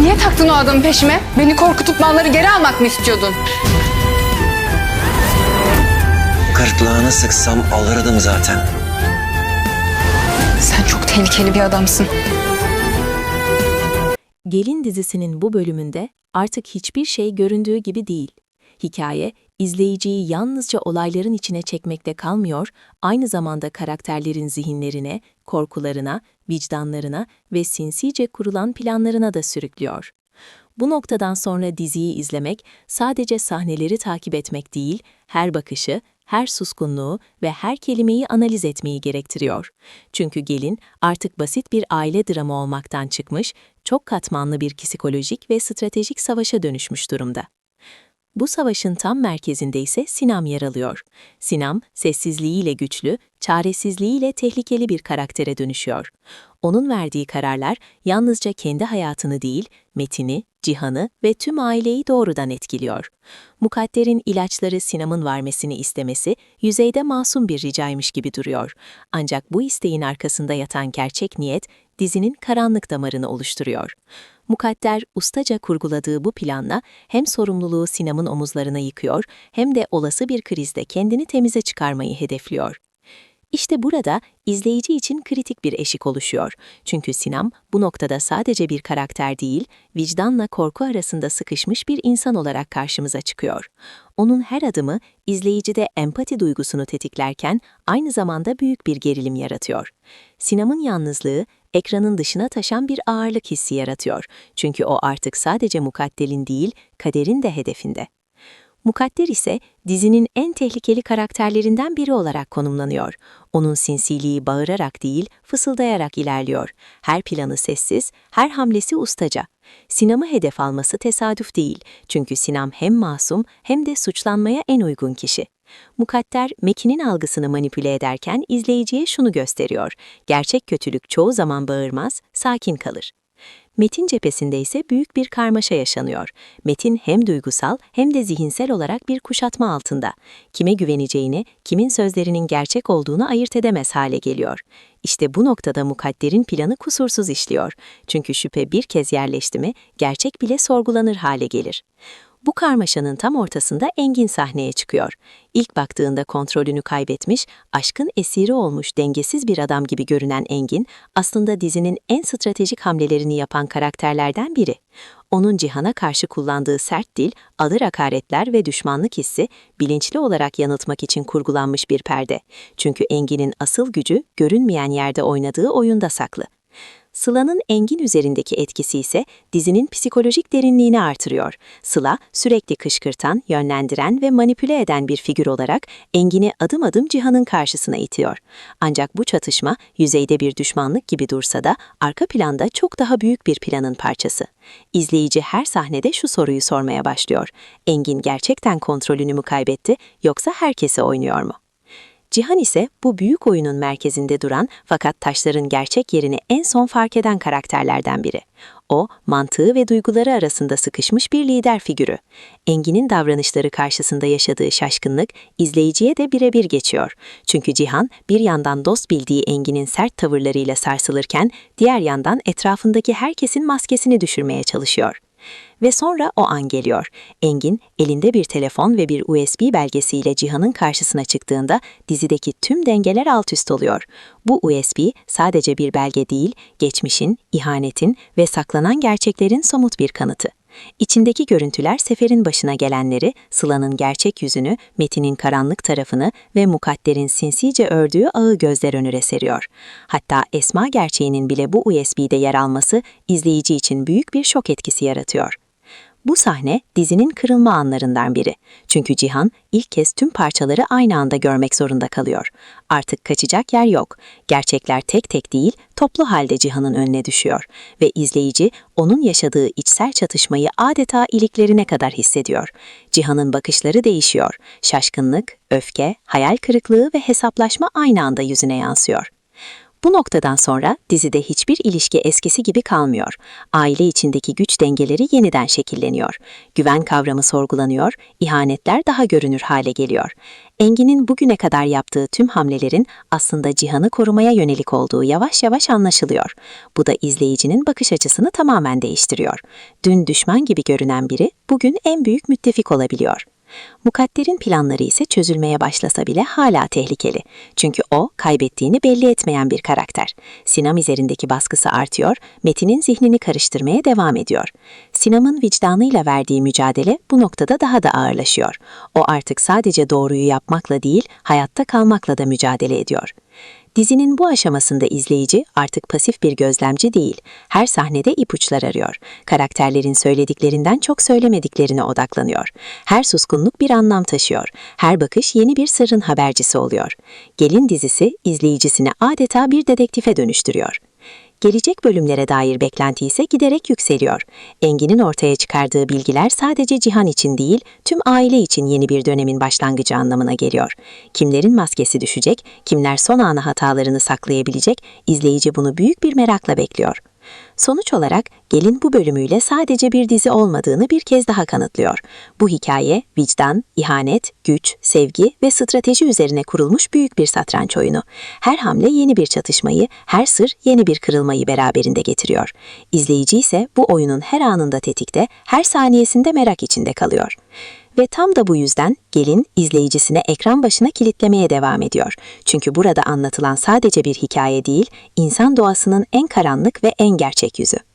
Niye taktın o adamı peşime? Beni korkutup malları geri almak mı istiyordun? Gırtlağına sıksam alırdım zaten. Sen çok tehlikeli bir adamsın. Gelin dizisinin bu bölümünde artık hiçbir şey göründüğü gibi değil. Hikaye, izleyiciyi yalnızca olayların içine çekmekte kalmıyor, aynı zamanda karakterlerin zihinlerine, korkularına, vicdanlarına ve sinsice kurulan planlarına da sürüklüyor. Bu noktadan sonra diziyi izlemek sadece sahneleri takip etmek değil, her bakışı, her suskunluğu ve her kelimeyi analiz etmeyi gerektiriyor. Çünkü Gelin artık basit bir aile dramı olmaktan çıkmış, çok katmanlı bir psikolojik ve stratejik savaşa dönüşmüş durumda. Bu savaşın tam merkezinde ise Sinam yer alıyor. Sinam, sessizliğiyle güçlü, çaresizliğiyle tehlikeli bir karaktere dönüşüyor. Onun verdiği kararlar yalnızca kendi hayatını değil, Metin'i, Cihan'ı ve tüm aileyi doğrudan etkiliyor. Mukadder'in ilaçları Sinam'ın vermesini istemesi yüzeyde masum bir ricaymış gibi duruyor. Ancak bu isteğin arkasında yatan gerçek niyet dizinin karanlık damarını oluşturuyor. Mukadder ustaca kurguladığı bu planla hem sorumluluğu Sinam'ın omuzlarına yıkıyor hem de olası bir krizde kendini temize çıkarmayı hedefliyor. İşte burada izleyici için kritik bir eşik oluşuyor. Çünkü Sinam bu noktada sadece bir karakter değil, vicdanla korku arasında sıkışmış bir insan olarak karşımıza çıkıyor. Onun her adımı izleyicide empati duygusunu tetiklerken aynı zamanda büyük bir gerilim yaratıyor. Sinam'ın yalnızlığı ekranın dışına taşan bir ağırlık hissi yaratıyor. Çünkü o artık sadece mukaddelin değil, kaderin de hedefinde. Mukadder ise dizinin en tehlikeli karakterlerinden biri olarak konumlanıyor. Onun sinsiliği bağırarak değil, fısıldayarak ilerliyor. Her planı sessiz, her hamlesi ustaca. Sinam'ı hedef alması tesadüf değil. Çünkü Sinam hem masum hem de suçlanmaya en uygun kişi. Mukadder, Mekin'in algısını manipüle ederken izleyiciye şunu gösteriyor. Gerçek kötülük çoğu zaman bağırmaz, sakin kalır. Metin cephesinde ise büyük bir karmaşa yaşanıyor. Metin hem duygusal hem de zihinsel olarak bir kuşatma altında. Kime güveneceğini, kimin sözlerinin gerçek olduğunu ayırt edemez hale geliyor. İşte bu noktada mukadderin planı kusursuz işliyor. Çünkü şüphe bir kez yerleşti mi, gerçek bile sorgulanır hale gelir. Bu karmaşanın tam ortasında Engin sahneye çıkıyor. İlk baktığında kontrolünü kaybetmiş, aşkın esiri olmuş dengesiz bir adam gibi görünen Engin, aslında dizinin en stratejik hamlelerini yapan karakterlerden biri. Onun Cihan'a karşı kullandığı sert dil, alır hakaretler ve düşmanlık hissi bilinçli olarak yanıltmak için kurgulanmış bir perde. Çünkü Engin'in asıl gücü görünmeyen yerde oynadığı oyunda saklı. Sıla'nın Engin üzerindeki etkisi ise dizinin psikolojik derinliğini artırıyor. Sıla, sürekli kışkırtan, yönlendiren ve manipüle eden bir figür olarak Engin'i adım adım Cihan'ın karşısına itiyor. Ancak bu çatışma yüzeyde bir düşmanlık gibi dursa da arka planda çok daha büyük bir planın parçası. İzleyici her sahnede şu soruyu sormaya başlıyor. Engin gerçekten kontrolünü mü kaybetti yoksa herkese oynuyor mu? Cihan ise bu büyük oyunun merkezinde duran fakat taşların gerçek yerini en son fark eden karakterlerden biri. O, mantığı ve duyguları arasında sıkışmış bir lider figürü. Engin'in davranışları karşısında yaşadığı şaşkınlık izleyiciye de birebir geçiyor. Çünkü Cihan bir yandan dost bildiği Engin'in sert tavırlarıyla sarsılırken diğer yandan etrafındaki herkesin maskesini düşürmeye çalışıyor. Ve sonra o an geliyor. Engin elinde bir telefon ve bir USB belgesiyle Cihan'ın karşısına çıktığında dizideki tüm dengeler alt üst oluyor. Bu USB sadece bir belge değil, geçmişin, ihanetin ve saklanan gerçeklerin somut bir kanıtı. İçindeki görüntüler seferin başına gelenleri, Sıla'nın gerçek yüzünü, Metin'in karanlık tarafını ve Mukadder'in sinsice ördüğü ağı gözler önüne seriyor. Hatta Esma gerçeğinin bile bu USB'de yer alması izleyici için büyük bir şok etkisi yaratıyor. Bu sahne dizinin kırılma anlarından biri. Çünkü Cihan ilk kez tüm parçaları aynı anda görmek zorunda kalıyor. Artık kaçacak yer yok. Gerçekler tek tek değil, toplu halde Cihan'ın önüne düşüyor ve izleyici onun yaşadığı içsel çatışmayı adeta iliklerine kadar hissediyor. Cihan'ın bakışları değişiyor. Şaşkınlık, öfke, hayal kırıklığı ve hesaplaşma aynı anda yüzüne yansıyor. Bu noktadan sonra dizide hiçbir ilişki eskisi gibi kalmıyor. Aile içindeki güç dengeleri yeniden şekilleniyor. Güven kavramı sorgulanıyor, ihanetler daha görünür hale geliyor. Engin'in bugüne kadar yaptığı tüm hamlelerin aslında Cihan'ı korumaya yönelik olduğu yavaş yavaş anlaşılıyor. Bu da izleyicinin bakış açısını tamamen değiştiriyor. Dün düşman gibi görünen biri bugün en büyük müttefik olabiliyor. Mukadder'in planları ise çözülmeye başlasa bile hala tehlikeli. Çünkü o kaybettiğini belli etmeyen bir karakter. Sinam üzerindeki baskısı artıyor, Metin'in zihnini karıştırmaya devam ediyor. Sinam'ın vicdanıyla verdiği mücadele bu noktada daha da ağırlaşıyor. O artık sadece doğruyu yapmakla değil, hayatta kalmakla da mücadele ediyor. Dizinin bu aşamasında izleyici artık pasif bir gözlemci değil, her sahnede ipuçlar arıyor. Karakterlerin söylediklerinden çok söylemediklerine odaklanıyor. Her suskunluk bir anlam taşıyor. Her bakış yeni bir sırrın habercisi oluyor. Gelin dizisi izleyicisini adeta bir dedektife dönüştürüyor. Gelecek bölümlere dair beklenti ise giderek yükseliyor. Engin'in ortaya çıkardığı bilgiler sadece Cihan için değil, tüm aile için yeni bir dönemin başlangıcı anlamına geliyor. Kimlerin maskesi düşecek, kimler son ana hatalarını saklayabilecek, izleyici bunu büyük bir merakla bekliyor. Sonuç olarak Gelin bu bölümüyle sadece bir dizi olmadığını bir kez daha kanıtlıyor. Bu hikaye vicdan, ihanet, güç, sevgi ve strateji üzerine kurulmuş büyük bir satranç oyunu. Her hamle yeni bir çatışmayı, her sır yeni bir kırılmayı beraberinde getiriyor. İzleyici ise bu oyunun her anında tetikte, her saniyesinde merak içinde kalıyor. Ve tam da bu yüzden gelin izleyicisine ekran başına kilitlemeye devam ediyor. Çünkü burada anlatılan sadece bir hikaye değil, insan doğasının en karanlık ve en gerçek yüzü.